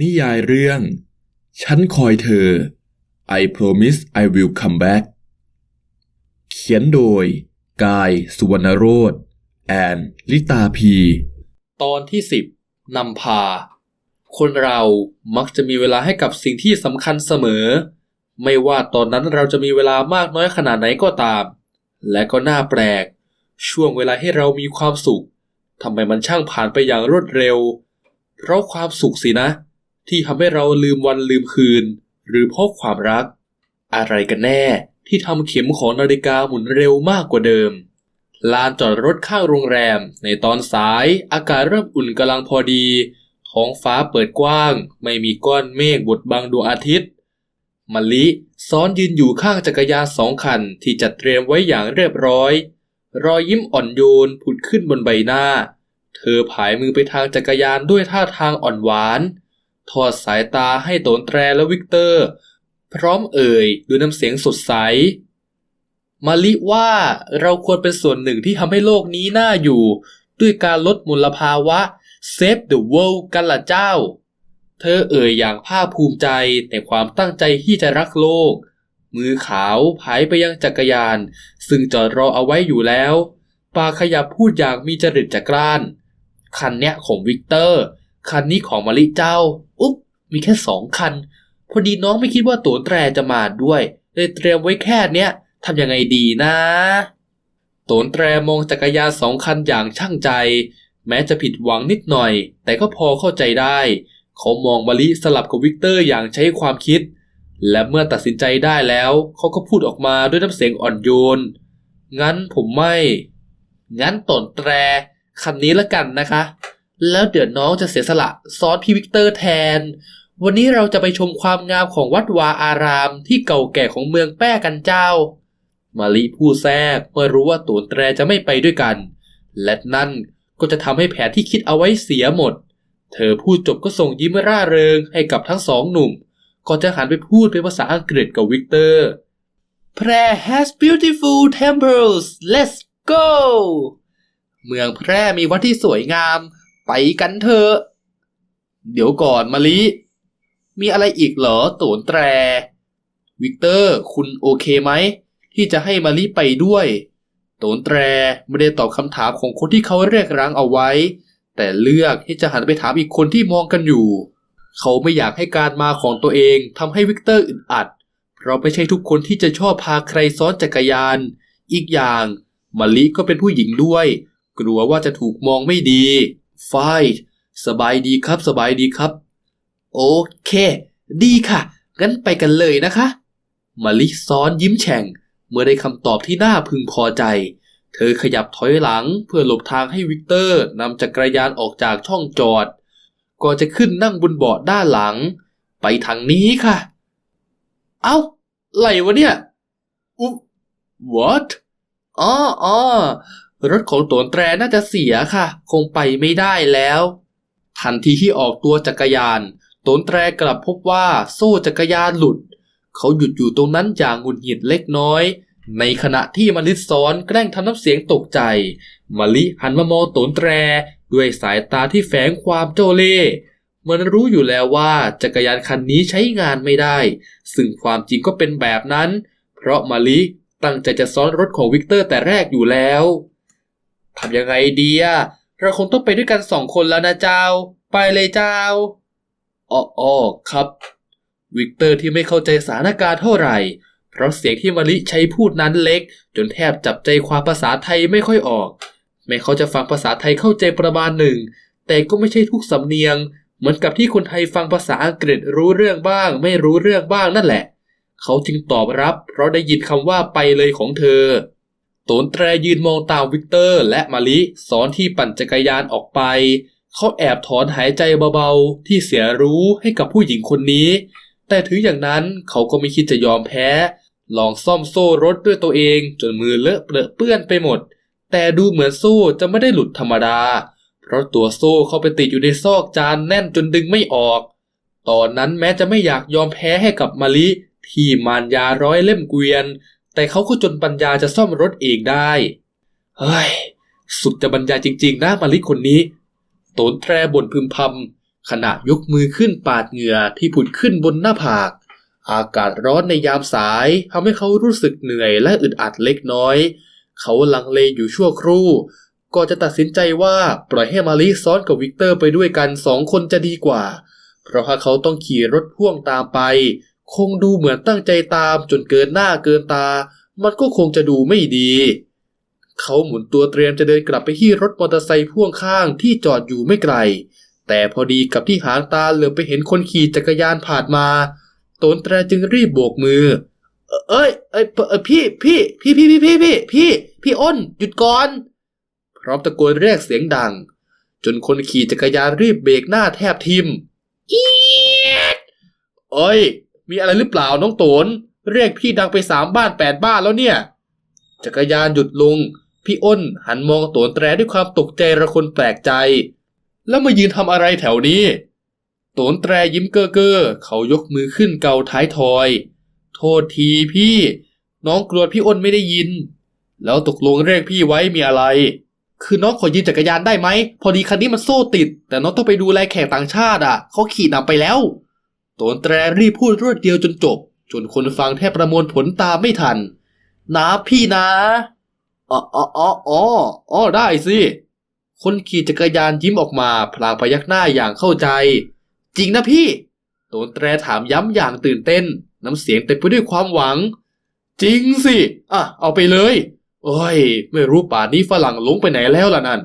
นิยายเรื่อง ฉันคอยเธอ I promise I will come back เขียนโดย กายสุวรรณโรธแอนลิตาพี ตอนที่สิบนำพา คนเรามักจะมีเวลาให้กับสิ่งที่สำคัญเสมอ ไม่ว่าตอนนั้นเราจะมีเวลามากน้อยขนาดไหนก็ตาม และก็น่าแปลก ช่วงเวลาให้เรามีความสุขทำไมมันช่างผ่านไปอย่างรวดเร็ว เพราะความสุขสินะ ที่ทำให้เราลืมวันลืมคืน หรือเพราะความรัก อะไรกันแน่ที่ทำเข็มของนาฬิกาหมุนเร็วมากกว่าเดิม ลานจอดรถข้างโรงแรม ในตอนสายอากาศเริ่มอุ่นกำลังพอดี ท้องฟ้าเปิดกว้าง ไม่มีก้อนเมฆบดบังดวงอาทิตย์มะลิซ้อนยืนอยู่ข้างจักรยานสองคันที่จัดเตรียมไว้อย่างเรียบร้อย รอยยิ้มอ่อนโยนผุดขึ้นบนใบหน้า เธอผายมือไปทางจักรยานด้วยท่าทางอ่อนหวาน ทอดสายตาให้โตนแตรและวิกเตอร์ พร้อมเอ่ยด้วยน้ำเสียงสดใส มาลิว่าเราควรเป็นส่วนหนึ่งที่ทำให้โลกนี้น่าอยู่ ด้วยการลดมลภาวะ Save the World กันละเจ้า เธอเอ่ยอย่างภาคภูมิใจในความตั้งใจที่จะรักโลก มือขาวผายไปยังจักรยาน ซึ่งจอดรอเอาไว้อยู่แล้ว ปาขยับพูดอย่างมีจริตจักรานคันเนี้ยของวิกเตอร์ คันนี้ของมาลิเจ้า อุ๊บมีแค่สองคัน พอดีน้องไม่คิดว่าตั๋วแตรจะมาด้วย เลยเตรียมไว้แค่เนี้ยทำยังไงดีนะโตนแตรมองจักรยานสองคันอย่างช่างใจ แม้จะผิดหวังนิดหน่อย แต่ก็พอเข้าใจได้ เขามองมาลิสลับกับวิกเตอร์อย่างใช้ความคิด และเมื่อตัดสินใจได้แล้ว เขาก็พูดออกมาด้วยน้ำเสียงอ่อนโยน งั้นผมไม่ งั้นตนแตรคันนี้ละกันนะคะ แล้วเดี๋ยวน้องจะเสียสละซ้อนพี่วิกเตอร์แทน วันนี้เราจะไปชมความงามของวัดวาอารามที่เก่าแก่ของเมืองแป้กันเจ้า มาลิพูดแทรกเมื่อรู้ว่าตูนแตรจะไม่ไปด้วยกัน และนั่นก็จะทำให้แผนที่คิดเอาไว้เสียหมด เธอพูดจบก็ส่งยิ้มร่าเริงให้กับทั้งสองหนุ่ม ก่อนจะหันไปพูดเป็นภาษาอังกฤษกับวิกเตอร์ แพร่ has beautiful temples let's go เมืองแพร่มีวัดที่สวยงาม ไปกันเถอะ เดี๋ยวก่อนมาลิ มีอะไรอีกเหรอโตนแตร วิกเตอร์ คุณโอเคไหม ที่จะให้มาลิไปด้วย โตนแตรไม่ได้ตอบคำถามของคนที่เขาเรียกร้างเอาไว้ แต่เลือกที่จะหันไปถามอีกคนที่มองกันอยู่ เขาไม่อยากให้การมาของตัวเองทำให้วิกเตอร์อึดอัด เพราะไม่ใช่ทุกคนที่จะชอบพาใครซ้อนจักรยาน อีกอย่างมาลิก็เป็นผู้หญิงด้วย กลัวว่าจะถูกมองไม่ดี ฝ้ายสบายดีครับ สบายดีครับ โอเค ดีค่ะ งั้นไปกันเลยนะคะ มาลิซ้อนยิ้มแฉ่ง เมื่อได้คำตอบที่น่าพึงพอใจ เธอขยับถอยหลังเพื่อหลบทางให้วิกเตอร์นำจักรยานออกจากช่องจอด ก่อนจะขึ้นนั่งบนเบาะด้านหลัง ไปทางนี้ค่ะ เอ้าไหลวะเนี่ยอุ๊บ what อ๋ออ๋อ รถของโตนแตรน่าจะเสียค่ะ คงไปไม่ได้แล้ว ทันทีที่ออกตัวจักรยานโตนแตรกลับพบว่าโซ่จักรยานหลุด เขาหยุดอยู่ตรงนั้นอย่างหงุดหงิดเล็กน้อย ในขณะที่มาลิซ้อนแกล้งทำน้ำเสียงตกใจ มาลิหันมามองโตนแตรด้วยสายตาที่แฝงความเจ้าเล่ห์มันรู้อยู่แล้วว่าจักรยานคันนี้ใช้งานไม่ได้ ซึ่งความจริงก็เป็นแบบนั้น เพราะมาลิตั้งใจจะซ้อนรถของวิกเตอร์แต่แรกอยู่แล้ว ทำยังไงดีอะเราคงต้องไปด้วยกันสองคนแล้วนะเจ้า ไปเลยเจ้าอ๋อออครับ วิกเตอร์ที่ไม่เข้าใจสถานการณ์เท่าไหร่ เพราะเสียงที่มาลิใช้พูดนั้นเล็ก จนแทบจับใจความภาษาไทยไม่ค่อยออก แม้เขาจะฟังภาษาไทยเข้าใจประมาณหนึ่ง แต่ก็ไม่ใช่ทุกสำเนียง เหมือนกับที่คนไทยฟังภาษาอังกฤษรู้เรื่องบ้าง ไม่รู้เรื่องบ้างนั่นแหละ เขาจึงตอบรับ เพราะได้ยินคำว่าไปเลยของเธอ ตนแตรยืนมองตามวิกเตอร์และมาลิสอนที่ปั่นจักรยานออกไป เขาแอบถอนหายใจเบาๆ ที่เสียรู้ให้กับผู้หญิงคนนี้ แต่ถึงอย่างนั้นเขาก็ไม่คิดจะยอมแพ้ ลองซ่อมโซ่รถด้วยตัวเองจนมือเลอะเปรอะเปื้อนไปหมด แต่ดูเหมือนโซ่จะไม่ได้หลุดธรรมดา เพราะตัวโซ่เข้าไปติดอยู่ในซอกจานแน่นจนดึงไม่ออก ตอนนั้นแม้จะไม่อยากยอมแพ้ให้กับมาลิที่มารยาร้อยเล่มเกวียน แต่เขาก็จนปัญญาจะซ่อมรถเองได้ เฮ้ย สุดจะบรรยายจริงๆนะมาลิคนนี้ โตนแตรบ่นพึมพำขณะยกมือขึ้นปาดเหงื่อที่ผุดขึ้นบนหน้าผาก อากาศร้อนในยามสายทำให้เขารู้สึกเหนื่อยและอึดอัดเล็กน้อย เขาลังเลอยู่ชั่วครู่ก่อนจะตัดสินใจว่าปล่อยให้มารีซ้อนกับวิกเตอร์ไปด้วยกันสองคนจะดีกว่า เพราะถ้าเขาต้องขี่รถพ่วงตามไป คงดูเหมือนตั้งใจตามจนเกินหน้าเกินตา มันก็คงจะดูไม่ดี เขาหมุนตัวเตรียมจะเดินกลับไปที่รถมอเตอร์ไซค์พ่วงข้างที่จอดอยู่ไม่ไกล แต่พอดีกับที่หางตาเหลือบไปเห็นคนขี่จักรยานผ่านมา ตนแตรจึงรีบโบกมือเอ้ยเอ้ยเอ้ยพี่พี่พี่พี่พี่พี่พี่พี่พี่อ้นหยุดก่อน พร้อมตะโกนเรียกเสียงดัง จนคนขี่จักรยานรีบเบรกหน้าแทบทิมอีดเอ้ย มีอะไรหรือเปล่าน้องโตน เรียกพี่ดังไปสามบ้านแปดบ้านแล้วเนี่ย จักรยานหยุดลง พี่อ้นหันมองโตนแตรด้วยความตกใจระคนแปลกใจ แล้วมายืนทำอะไรแถวนี้ โตนแตรยิ้มเก้อเก้อเขายกมือขึ้นเกาท้ายทอย โทษทีพี่ น้องกลัวพี่อ้นไม่ได้ยิน แล้วตกลงเรียกพี่ไว้มีอะไร คือน้องขอยืนจักรยานได้ไหม พอดีคันนี้มันโซ่ติด แต่น้องต้องไปดูแลแขกต่างชาติอะเขาขี่นำไปแล้ว ตนแตรรีบพูดรวดเดียวจนจบ จนคนฟังแทบประมวลผลตามไม่ทัน นะพี่นะอ๋ออ๋ออ๋ออ๋อได้สิ คนขี่จักรยานยิ้มออกมาพลางพยักหน้าอย่างเข้าใจ จริงนะพี่ โตนแตรถามย้ำอย่างตื่นเต้น น้ำเสียงเต็มไปด้วยความหวัง จริงสิอะเอาไปเลย โอ้ย ไม่รู้ป่านนี้ฝรั่งหลงไปไหนแล้วล่ะนั่น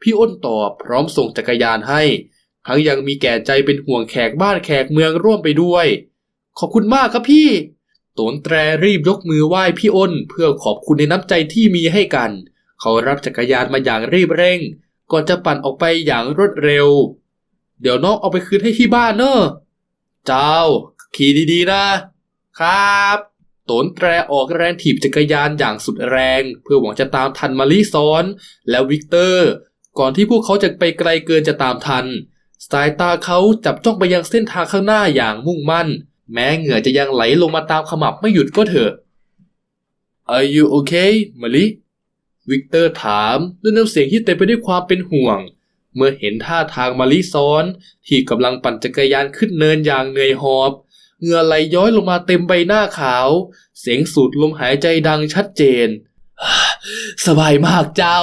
พี่อ้นตอบพร้อมส่งจักรยานให้ ทั้งยังมีแก่ใจเป็นห่วงแขกบ้านแขกเมืองร่วมไปด้วย ขอบคุณมากครับพี่ตนแตรรีบยกมือไหว้พี่อ้น เพื่อขอบคุณในน้ำใจที่มีให้กัน เขารับจักรยานมาอย่างรีบเร่ง ก่อนจะปั่นออกไปอย่างรวดเร็ว เดี๋ยวน้องเอาไปคืนให้ที่บ้านเนอะเจ้า ขี่ดีๆนะ ครับตนแตรออกแรงถีบจักรยานอย่างสุดแรง เพื่อหวังจะตามทันมารีซ้อน และวิกเตอร์ ก่อนที่พวกเขาจะไปไกลเกินจะตามทัน สายตาเขาจับจ้องไปยังเส้นทางข้างหน้าอย่างมุ่งมั่น แม้เหงื่อจะยังไหลลงมาตามขมับไม่หยุดก็เถอะ Are you okay มาลิวิกเตอร์ถามด้วยน้ำเสียงที่เต็มไปด้วยความเป็นห่วง เมื่อเห็นท่าทางมาลิซ้อน ที่กำลังปั่นจักรยานขึ้นเนินอย่างเหนื่อยหอบเหงื่อไหลย้อยลงมาเต็มใบหน้าขาว เสียงสูดลมหายใจดังชัดเจน สบายมากเจ้า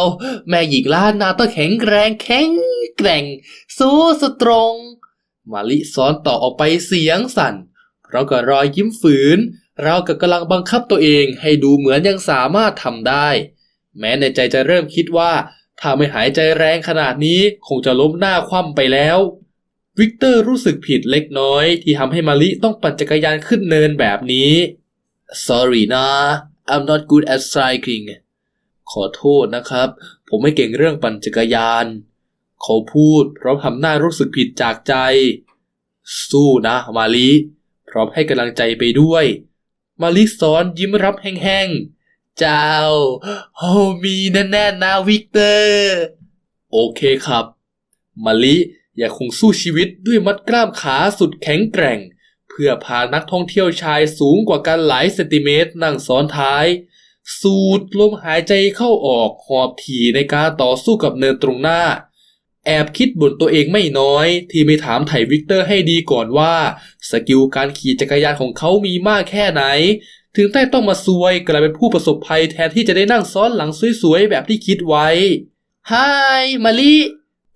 แม่หญิงล้านนาต้องแข็งแรงแข็งแกร่ง สู้สตรงมาลิซ้อนต่อออกไปเสียงสั่น เรากับรอยยิ้มฝืน เรากับกำลังบังคับตัวเองให้ดูเหมือนยังสามารถทำได้ แม้ในใจจะเริ่มคิดว่า ถ้าไม่หายใจแรงขนาดนี้คงจะล้มหน้าคว่ำไปแล้ว วิกเตอร์รู้สึกผิดเล็กน้อย ที่ทำให้มาลิต้องปั่นจักรยานขึ้นเนินแบบนี้ sorry นะ I'm not good at cycling ขอโทษนะครับ ผมไม่เก่งเรื่องปั่นจักรยาน เขาพูดพร้อมทำหน้ารู้สึกผิดจากใจ สู้นะมาลิพร้อมให้กำลังใจไปด้วย มาลิซ้อนยิ้มรับแห้งๆ เจ้าโฮมีแน่ๆนะวิกเตอร์ โอเคครับ มาลิยังคงสู้ชีวิตด้วยมัดกล้ามขาสุดแข็งแกร่ง เพื่อพานักท่องเที่ยวชายสูงกว่ากันหลายเซนติเมตรนั่งซ้อนท้าย สูดลมหายใจเข้าออกหอบถี่ในการต่อสู้กับเนินตรงหน้า แอบคิดบ่นตัวเองไม่น้อย ที่ไม่ถามไถ่วิกเตอร์ให้ดีก่อนว่า สกิลการขี่จักรยานของเขามีมากแค่ไหน ถึงได้ต้องมาซวยกลายเป็นผู้ประสบภัยแทนที่จะได้นั่งซ้อนหลังสวยๆ แบบที่คิดไว้ไฮมาลิ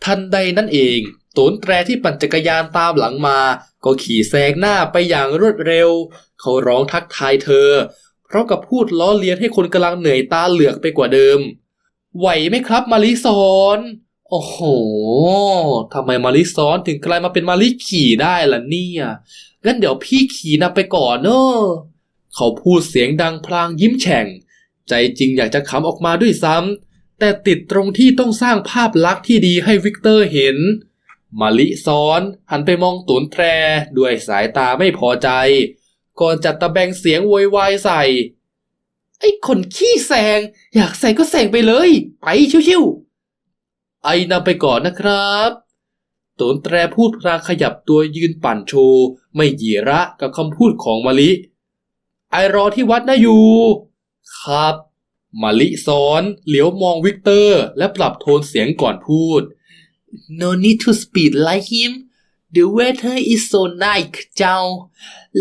ทันใดนั่นเองตนแตรที่ปั่นจักรยานตามหลังมา ก็ขี่แซงหน้าไปอย่างรวดเร็ว เขาร้องทักทายเธอ พร้อมกับพูดล้อเลียนให้คนกำลังเหนื่อยตาเหลือกไปกว่าเดิม ไหวไหมครับมาริซอนโอ้โหทำไมมาริซอนถึงกลายมาเป็นมาริขี่ได้ล่ะเนี่ยงั้นเดี๋ยวพี่ขี่นำไปก่อนเนอะเขาพูดเสียงดังพลางยิ้มแฉ่ง ใจจริงอยากจะขำออกมาด้วยซ้ำแต่ติดตรงที่ต้องสร้างภาพลักษณ์ที่ดีให้วิกเตอร์เห็น มาลิซ้อน หันไปมองตุนแทรด้วยสายตาไม่พอใจ ก่อนจัดตะแบงเสียงโวยวายใส่ ไอ้คนขี้แซง อยากแซงก็แซงไปเลย ไปชิวๆไอ้นำไปก่อนนะครับตนแตรพูดพลางขยับตัวยืนปั่นโชว์ ไม่หยีระกับคำพูดของมาลิ ไอรอที่วัดนะอยู่ ครับมาลิซ้อนเหลียวมองวิกเตอร์ และปรับโทนเสียงก่อนพูด No need to speed like him The weather is so nice เจ้า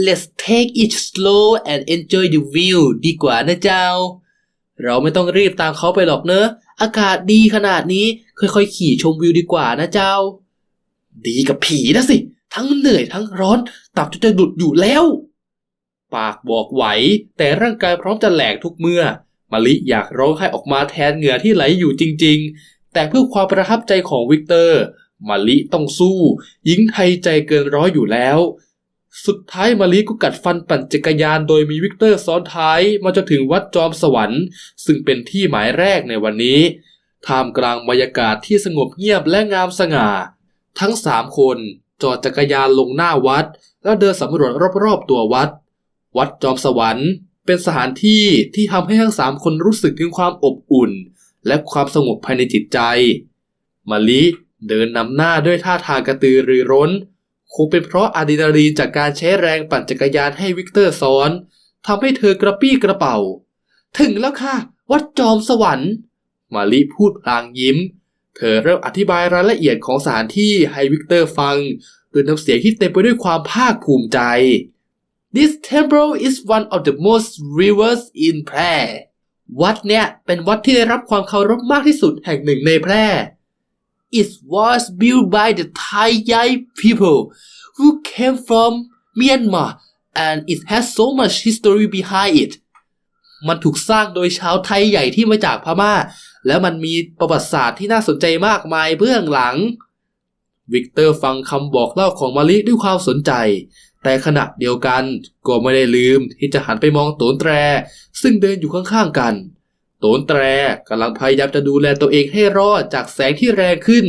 Let's take it slow and enjoy the view ดีกว่านะเจ้า เราไม่ต้องรีบตามเขาไปหรอกเนอะ อากาศดีขนาดนี้ ค่อยๆ ขี่ชมวิวดีกว่านะเจ้า ดีกับผีนะสิ ทั้งเหนื่อยทั้งร้อน ตับจะจะดุดอยู่แล้ว ปากบอกไหว แต่ร่างกายพร้อมจะแหลกทุกเมื่อมะลิอยากร้องไห้ออกมาแทนเหงื่อที่ไหลอยู่จริง ๆ แต่เพื่อความประทับใจของวิกเตอร์ มะลิต้องสู้ หญิงไทยใจเกินร้อยอยู่แล้ว สุดท้ายมะลิก็กัดฟันปั่นจักรยานโดยมีวิกเตอร์ซ้อนท้ายมาจนถึงวัดจอมสวรรค์ ซึ่งเป็นที่หมายแรกในวันนี้ท่ามกลางบรรยากาศที่สงบเงียบและงามสง่า ทั้งสามคนจอดจักรยานลงหน้าวัด แล้วเดินสำรวจรอบๆตัววัด วัดจอมสวรรค์เป็นสถานที่ที่ทำให้ทั้งสามคนรู้สึกถึงความอบอุ่น และความสงบภายในจิตใจมะลิ เดินนำหน้าด้วยท่าทางกระตือรือร้น คงเป็นเพราะอะดรีนาลีนจากการใช้แรงปั่นจักรยานให้วิกเตอร์ซ้อนทำให้เธอกระปี้กระเป๋า ถึงแล้วค่ะ วัดจอมสวรรค์มาลิพูดพลางยิ้ม เธอเริ่มอธิบายรายละเอียดของสถานที่ให้วิกเตอร์ฟังด้วยน้ำเสียงที่เต็มไปด้วยความภาคภูมิใจ This temple is one of the most revered in แพร่วัดเนี่ยเป็นวัดที่ได้รับความเคารพมากที่สุดแห่งหนึ่งในแพร่ It was built by the Thai Yai people who came from Myanmar and it has so much history behind it มันถูกสร้างโดยชาวไทยใหญ่ที่มาจากพม่า แล้วมันมีประวัติศาสตร์ที่น่าสนใจมากมายเบื้องหลัง วิกเตอร์ฟังคำบอกเล่าของมาลิด้วยความสนใจ แต่ขณะเดียวกันก็ไม่ได้ลืมที่จะหันไปมองโตนแตร ซึ่งเดินอยู่ข้างๆกัน โตนแตรกำลังพยายามจะดูแลตัวเองให้รอดจากแสงที่แรงขึ้น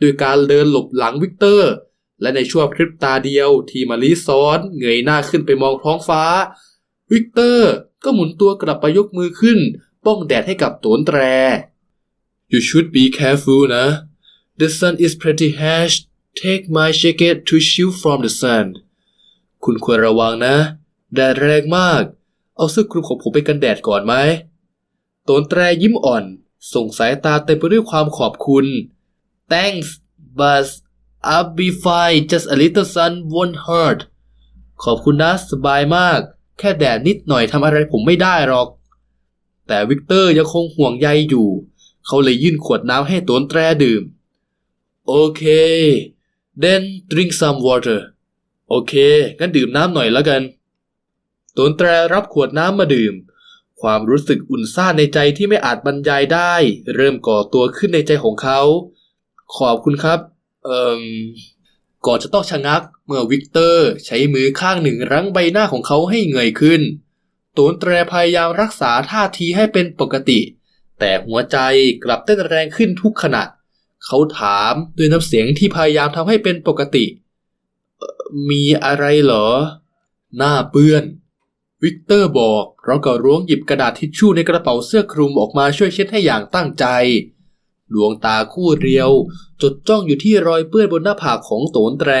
ด้วยการเดินหลบหลังวิกเตอร์ และในช่วงพริบตาเดียวที่มาลิซ้อนเงยหน้าขึ้นไปมองท้องฟ้า วิกเตอร์ก็หมุนตัวกลับไปยกมือขึ้น ป้องแดดให้กับโตนแตร You should be careful นะ The sun is pretty harsh Take my jacket to shield from the sun คุณควรระวังนะ แดดแรงมาก เอาเสื้อคลุมของผมไปกันแดดก่อนไหม ตนแตรยิ้มอ่อน ส่งสายตาเต็มไปด้วยความขอบคุณ Thanks but I'll be fine just a little sun won't hurt ขอบคุณนะสบายมาก แค่แดดนิดหน่อยทำอะไรผมไม่ได้หรอก แต่วิกเตอร์ยังคงห่วงใยอยู่ เขาเลยยื่นขวดน้ำให้ตนแตรดื่ม โอเค then drink some water โอเค งั้นดื่มน้ำหน่อยแล้วกันตนแตรรับขวดน้ำมาดื่ม ความรู้สึกอุ่นซ่านในใจที่ไม่อาจบรรยายได้ เริ่มก่อตัวขึ้นในใจของเขา ขอบคุณครับ เอ่มก่อนจะต้องชะงักเมื่อวิกเตอร์ใช้มือข้างหนึ่งรั้งใบหน้าของเขาให้เงยขึ้นโตนแตรพยายามรักษาท่าทีให้เป็นปกติ แต่หัวใจกลับเต้นแรงขึ้นทุกขณะ เขาถามด้วยน้ำเสียงที่พยายามทำให้เป็นปกติ มีอะไรเหรอ หน้าเปื้อน วิกเตอร์บอกพร้อมกับล้วงหยิบกระดาษทิชชู่ในกระเป๋าเสื้อคลุมออกมาช่วยเช็ดให้อย่างตั้งใจ ดวงตาคู่เรียว จดจ้องอยู่ที่รอยเปื้อนบนหน้าผากของโตนแตร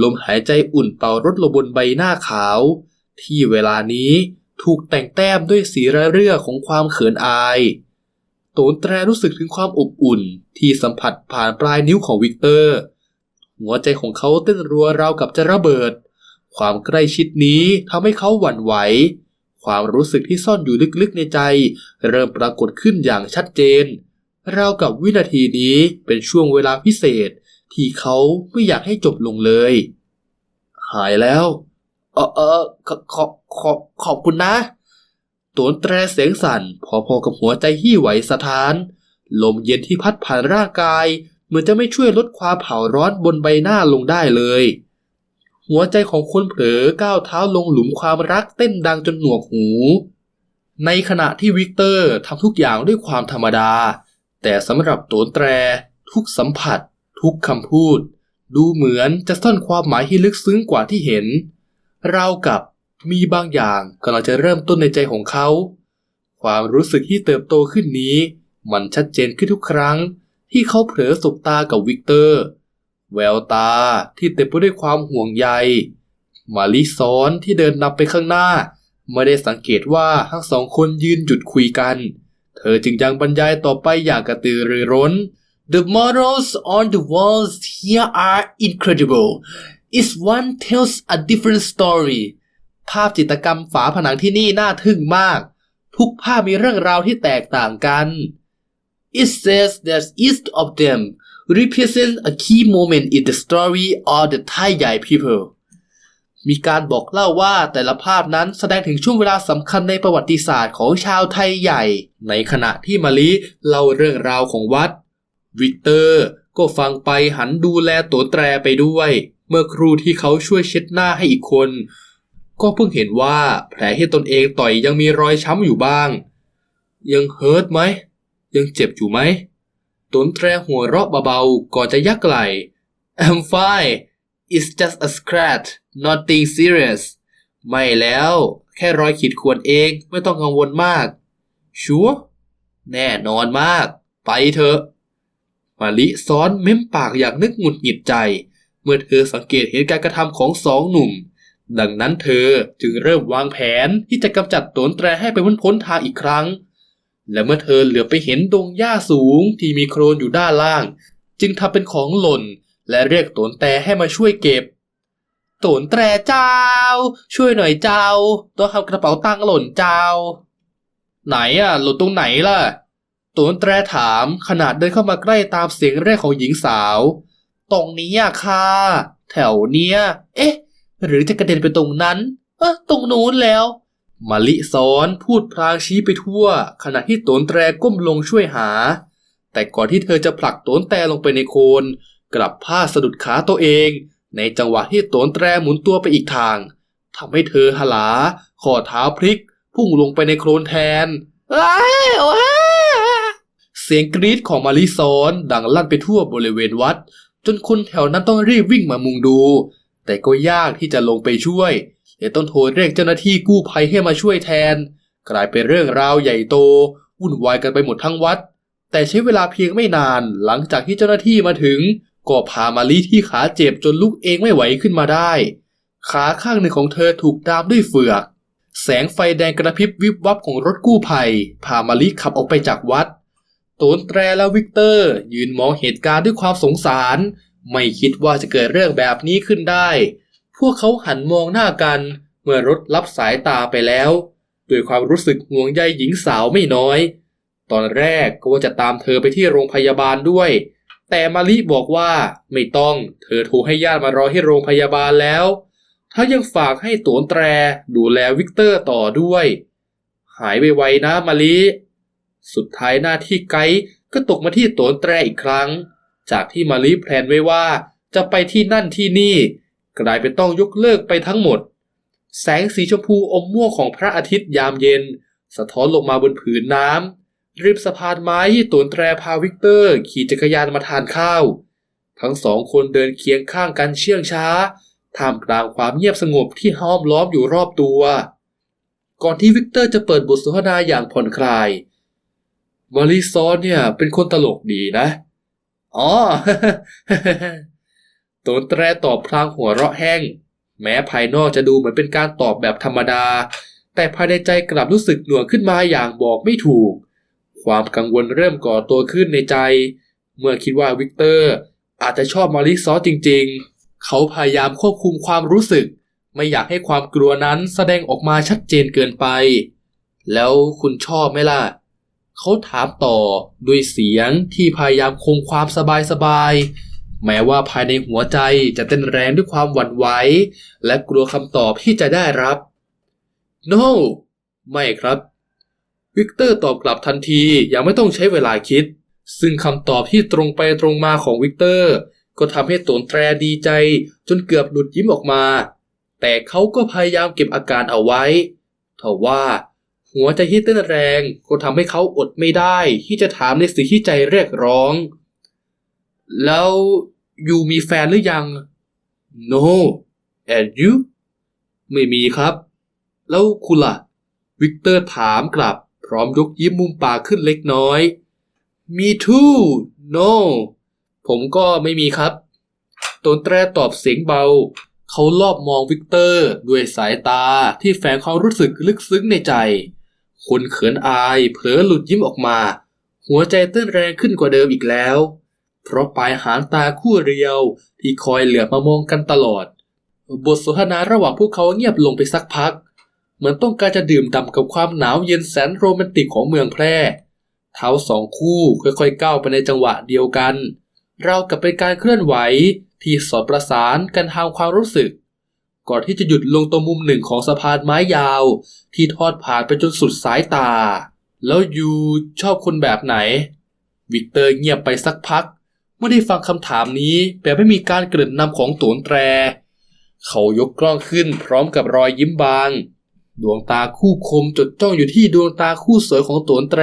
ลมหายใจอุ่นเป่ารถลงบนใบหน้าขาว ที่เวลานี้ถูกแต่งแต้มด้วยสีระเรื่อของความเขินอาย โตนแตรรู้สึกถึงความอบอุ่นที่สัมผัสผ่านปลายนิ้วของวิกเตอร์ หัวใจของเขาเต้นรัวราวกับจะระเบิด ความใกล้ชิดนี้ทำให้เขาหวั่นไหว ความรู้สึกที่ซ่อนอยู่ลึกๆในใจ เริ่มปรากฏขึ้นอย่างชัดเจนราวกับวินาทีนี้เป็นช่วงเวลาพิเศษ ที่เขาไม่อยากให้จบลงเลย หายแล้วเออเออขอขอขอขอบคุณนะโตนแตรเสียงสั่น พอๆกับหัวใจที่ไหวสะท้าน ลมเย็นที่พัดผ่านร่างกาย เหมือนจะไม่ช่วยลดความเผาร้อนบนใบหน้าลงได้เลย หัวใจของคนเผลอก้าวเท้าลงหลุมความรักเต้นดังจนหนวกหู ในขณะที่วิกเตอร์ทำทุกอย่างด้วยความธรรมดา แต่สำหรับโตนแตร ทุกสัมผัส ทุกคำพูด ดูเหมือนจะซ่อนความหมายที่ลึกซึ้งกว่าที่เห็นราวกับมีบางอย่างกำลังจะเริ่มต้นในใจของเขา ความรู้สึกที่เติบโตขึ้นนี้ มันชัดเจนขึ้นทุกครั้ง ที่เขาเผลอสบตากับวิกเตอร์ แววตาที่เต็มไปด้วยความห่วงใย มาลิซ้อนที่เดินนำไปข้างหน้า ไม่ได้สังเกตว่าทั้งสองคนยืนหยุดคุยกัน เธอจึงยังบรรยายต่อไปอย่างกระตือรือร้น The models on the walls here are incredible. Each one tells a different story. ภาพจิตรกรรมฝาผนังที่นี่น่าทึ่งมาก ทุกภาพมีเรื่องราวที่แตกต่างกัน It says that each of them represents a key moment in the story of the Thai Yai people. มีการบอกเล่าว่าแต่ละภาพนั้นแสดงถึงช่วงเวลาสำคัญในประวัติศาสตร์ของชาวไทยใหญ่ ในขณะที่มาลิเล่าเรื่องราวของวัด วิกเตอร์ก็ฟังไปหันดูแลตัวแตรไปด้วย เมื่อครูที่เขาช่วยเช็ดหน้าให้อีกคน ก็เพิ่งเห็นว่าแผลที่ตนเองต่อยยังมีรอยช้ำอยู่บ้าง ยังเฮิร์ตไหม ยังเจ็บอยู่ไหม ตุนแตรหัวเราะเบาๆ ก่อนจะยักไหล I'm fine it's just a scratch nothing serious ไม่แล้ว แค่รอยขีดข่วนเองไม่ต้องกังวลมาก ชัวร์แน่นอนมาก ไปเถอะมาลิซ้อนเม้มปากอย่างนึกหงุดหงิดใจ เมื่อเธอสังเกตเห็นการกระทำของสองหนุ่ม ดังนั้นเธอจึงเริ่มวางแผนที่จะกำจัดตนแตรให้ไปพ้นพ้นทางอีกครั้ง และเมื่อเธอเหลือไปเห็นดงหญ้าสูงที่มีโครนอยู่ด้านล่าง จึงทำเป็นของหล่น และเรียกโตนแตรให้มาช่วยเก็บ โตนแตรเจ้า ช่วยหน่อยเจ้าต้องทำกระเป๋าตังค์หล่นเจ้า ไหนอะ หล่นตรงไหนล่ะ โตนแตรถามขนาดเดินเข้ามาใกล้ตามเสียงเรียกของหญิงสาว ตรงนี้อะค่ะแถวเนี้ย เอ๊ะ หรือจะกระเด็นไปตรงนั้น เอะตรงนู้นแล้ว มาลิซ้อนพูดพลางชี้ไปทั่ว ขณะที่โตนแตรก้มลงช่วยหา แต่ก่อนที่เธอจะผลักโตนแตรลงไปในโคลนกลับพลาดสะดุดขาตัวเอง ในจังหวะที่โตนแตรหมุนตัวไปอีกทางทำให้เธอหลาข้อเท้าพลิก พุ่งลงไปในโคลนแทนอ้เสียงกรีดของมาลิซ้อนดังลั่นไปทั่วบริเวณวัด จนคนแถวนั้นต้องรีบวิ่งมามุงดู แต่ก็ยากที่จะลงไปช่วย เลยต้องโทรเรียกเจ้าหน้าที่กู้ภัยให้มาช่วยแทน กลายเป็นเรื่องราวใหญ่โต วุ่นวายกันไปหมดทั้งวัด แต่ใช้เวลาเพียงไม่นานหลังจากที่เจ้าหน้าที่มาถึง ก็พามาลิที่ขาเจ็บจนลุกเองไม่ไหวขึ้นมาได้ ขาข้างหนึ่งของเธอถูกดามด้วยเฟือก แสงไฟแดงกระพริบวิบวับของรถกู้ภัย พามาลิขับออกไปจากวัดโตนแตรและวิกเตอร์ ยืนมองเหตุการณ์ด้วยความสงสาร ไม่คิดว่าจะเกิดเรื่องแบบนี้ขึ้นได้ พวกเขาหันมองหน้ากันเมื่อรถรับสายตาไปแล้ว ด้วยความรู้สึกห่วงใยหญิงสาวไม่น้อย ตอนแรกก็ว่าจะตามเธอไปที่โรงพยาบาลด้วย แต่มาลิบอกว่าไม่ต้องเธอโทรให้ญาติมารอที่โรงพยาบาลแล้ว ถ้ายังฝากให้โตนแตรดูแลวิกเตอร์ต่อด้วย หายไวๆนะมาลิสุดท้ายหน้าที่ไกด์ก็ตกมาที่โตนแตรอีกครั้ง จากที่มาลิแพลนไว้ว่าจะไปที่นั่นที่นี่ กลายเป็นต้องยกเลิกไปทั้งหมด แสงสีชมพูอมม่วงของพระอาทิตย์ยามเย็น สะท้อนลงมาบนผืนน้ำริมสะพานไม้ที่ตนแตรพาวิกเตอร์ ขี่จักรยานมาทานข้าว ทั้งสองคนเดินเคียงข้างกันเชื่องช้าท่ามกลางความเงียบสงบที่ห้อมล้อมอยู่รอบตัว ก่อนที่วิกเตอร์จะเปิดบทสนทนาอย่างผ่อนคลายวาลิซอนเนี่ยเป็นคนตลกดีนะ อ๋อ ตนแตรตอบพลางหัวเราะแห้ง แม้ภายนอกจะดูเหมือนเป็นการตอบแบบธรรมดา แต่ภายในใจกลับรู้สึกหน่วงขึ้นมาอย่างบอกไม่ถูก ความกังวลเริ่มก่อตัวขึ้นในใจ เมื่อคิดว่าวิกเตอร์อาจจะชอบมาริซอสจริง ๆ เขาพยายามควบคุมความรู้สึก ไม่อยากให้ความกลัวนั้นแสดงออกมาชัดเจนเกินไป แล้วคุณชอบไหมล่ะ เขาถามต่อด้วยเสียงที่พยายามคงความสบายๆ แม้ว่าภายในหัวใจจะเต้นแรงด้วยความหวั่นไหวและกลัวคำตอบที่จะได้รับ no ไม่ครับ วิกเตอร์ตอบกลับทันทีอย่างไม่ต้องใช้เวลาคิด ซึ่งคำตอบที่ตรงไปตรงมาของวิกเตอร์ ก็ทำให้โตนแตรดีใจจนเกือบหลุดยิ้มออกมา แต่เขาก็พยายามเก็บอาการเอาไว้ทว่าหัวใจที่เต้นแรงก็ทำให้เขาอดไม่ได้ที่จะถามในสิ่งที่ใจเรียกร้อง แล้ว ยูมีแฟนหรือยัง no and you ไม่มีครับ แล้วคุณล่ะ วิกเตอร์ถามกลับ พร้อมยกยิ้มมุมปากขึ้นเล็กน้อย me too no ผมก็ไม่มีครับตนแตรตอบเสียงเบา เขาลอบมองวิกเตอร์ด้วยสายตาที่แฝงความรู้สึกลึกซึ้งในใจ คนเขินอายเผลอหลุดยิ้มออกมา หัวใจเต้นแรงขึ้นกว่าเดิมอีกแล้ว เพราะปลายหางตาคู่เรียวที่คอยเหลือบมามองกันตลอด บทสนทนาระหว่างพวกเขาเงียบลงไปสักพัก เหมือนต้องการจะดื่มด่ำกับความหนาวเย็นแสนโรแมนติกของเมืองแพร่ เท้าสองคู่ค่อยๆก้าวไปในจังหวะเดียวกัน เรากับเป็นการเคลื่อนไหวที่สอดประสานกันทางความรู้สึก ก่อนที่จะหยุดลงตรงมุมหนึ่งของสะพานไม้ยาว ที่ทอดผ่านไปจนสุดสายตา แล้วยูชอบคนแบบไหน วิกเตอร์เงียบไปสักพัก เมื่อได้ฟังคำถามนี้แบบไม่มีการเกริ่นนำของโตนแตร เขายกกล้องขึ้นพร้อมกับรอยยิ้มบาง ดวงตาคู่คมจดจ้องอยู่ที่ดวงตาคู่สวยของโตนแตร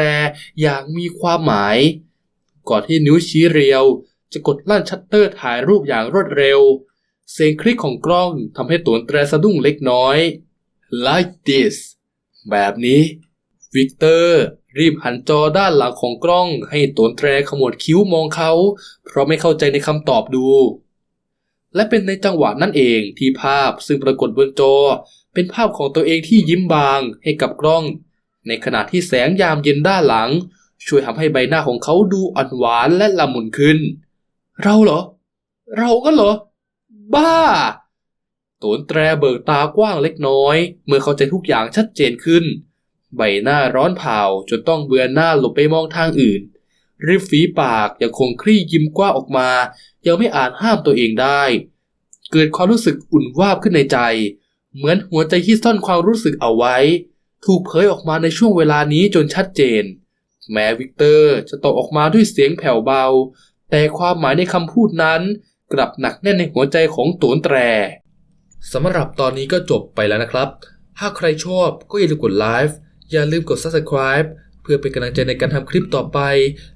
อย่างมีความหมาย ก่อนที่นิ้วชี้เรียว จะกดลั่นชัตเตอร์ถ่ายรูปอย่างรวดเร็ว เสียงคลิกของกล้องทำให้โตนแตรสะดุ้งเล็กน้อย like this แบบนี้ วิกเตอร์รีบหันจอด้านหลังของกล้องให้ตนแตรขมวดคิ้วมองเขา เพราะไม่เข้าใจในคำตอบดู และเป็นในจังหวะนั้นเองที่ภาพซึ่งปรากฏบนจอ เป็นภาพของตัวเองที่ยิ้มบางให้กับกล้อง ในขณะที่แสงยามเย็นด้านหลัง ช่วยทำให้ใบหน้าของเขาดูอ่อนหวานและละมุนขึ้น เราเหรอ เราก็เหรอ บ้าตนแตรเบิกตากว้างเล็กน้อย เมื่อเข้าใจทุกอย่างชัดเจนขึ้น ใบหน้าร้อนเผาจนต้องเบือนหน้าหลบไปมองทางอื่น ริมฝีปากยังคงคลี่ยิ้มกว้างออกมา ยังไม่อาจห้ามตัวเองได้ เกิดความรู้สึกอุ่นวาบขึ้นในใจ เหมือนหัวใจที่ซ่อนความรู้สึกเอาไว้ ถูกเผยออกมาในช่วงเวลานี้จนชัดเจน แม้วิกเตอร์จะตอบออกมาด้วยเสียงแผ่วเบา แต่ความหมายในคำพูดนั้นกลับหนักแน่นในหัวใจของโตนแตรสำหรับตอนนี้ก็จบไปแล้วนะครับ ถ้าใครชอบก็อย่าลืมกดไลฟ์ อย่าลืมกด subscribe เพื่อเป็นกำลังใจในการทำคลิปต่อไป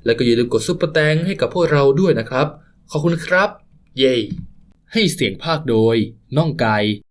แล้วก็อย่าลืมกดซุปเปอร์แตงให้กับพวกเราด้วยนะครับ ขอบคุณครับ เย้ให้เสียงภาคโดย น้องไก่